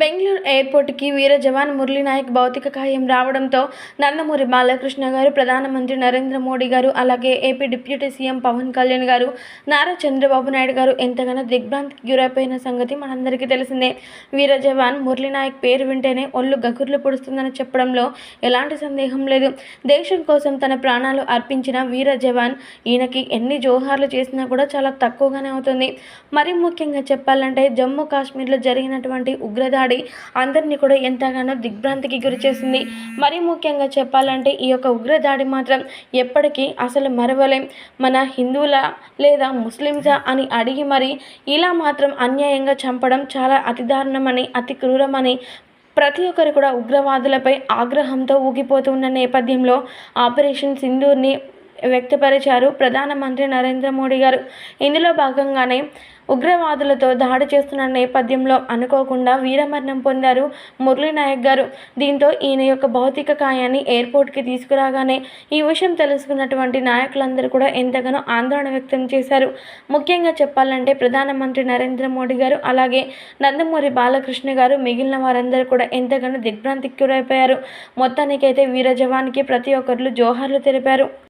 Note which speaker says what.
Speaker 1: బెంగళూరు ఎయిర్పోర్టుకి వీర జవాన్ మురళీనాయక్ భౌతిక కాయం రావడంతో నందమూరి బాలకృష్ణ గారు ప్రధానమంత్రి నరేంద్ర మోడీ గారు అలాగే AP deputy CM Pawan Kalyan గారు నారా చంద్రబాబు నాయుడు గారు ఎంతగానో దిగ్భ్రాంతికి గురైపోయిన సంగతి మనందరికీ తెలిసిందే. వీర జవాన్ మురళీనాయక్ పేరు వింటేనే ఒళ్ళు గగుర్లు పొడుస్తుందని చెప్పడంలో ఎలాంటి సందేహం లేదు. దేశం కోసం తన ప్రాణాలు అర్పించిన వీర జవాన్ ఈయనకి ఎన్ని జోహార్లు చేసినా కూడా చాలా తక్కువగానే అవుతుంది. మరి ముఖ్యంగా చెప్పాలంటే జమ్మూ కాశ్మీర్లో జరిగినటువంటి ఉగ్రదాడి అందరినీ కూడా ఎంతగానో దిగ్భ్రాంతికి గురి చేసింది మరీ ముఖ్యంగా చెప్పాలంటే ఈ యొక్క ఉగ్రదాడి మాత్రం ఎప్పటికీ అసలు మరవలేం. మన హిందువుల లేదా ముస్లింసా అని అడిగి మరి ఇలా మాత్రం అన్యాయంగా చంపడం చాలా అతి దారుణమని అతి క్రూరమని ప్రతి ఒక్కరు కూడా ఉగ్రవాదులపై ఆగ్రహంతో ఊగిపోతున్న నేపథ్యంలో ఆపరేషన్ సింధూర్ని వ్యక్తపరిచారు. ప్రధానమంత్రి నరేంద్ర మోడీ గారు ఇందులో భాగంగానే ఉగ్రవాదులతో దాడి చేస్తున్న నేపథ్యంలో అనుకోకుండా వీరమరణం పొందారు మురళీనాయక్ గారు. దీంతో ఈయన యొక్క భౌతిక కాయాన్ని ఎయిర్పోర్ట్కి తీసుకురాగానే ఈ విషయం తెలుసుకున్నటువంటి నాయకులందరూ కూడా ఎంతగానో ఆందోళన వ్యక్తం చేశారు. ముఖ్యంగా చెప్పాలంటే ప్రధానమంత్రి నరేంద్ర మోడీ గారు అలాగే నందమూరి బాలకృష్ణ గారు మిగిలిన వారందరూ కూడా ఎంతగానో దిగ్భ్రాంతికి గురైపోయారు. మొత్తానికైతే వీర జవాన్కి ప్రతి ఒక్కరు జోహార్లు తెలిపారు.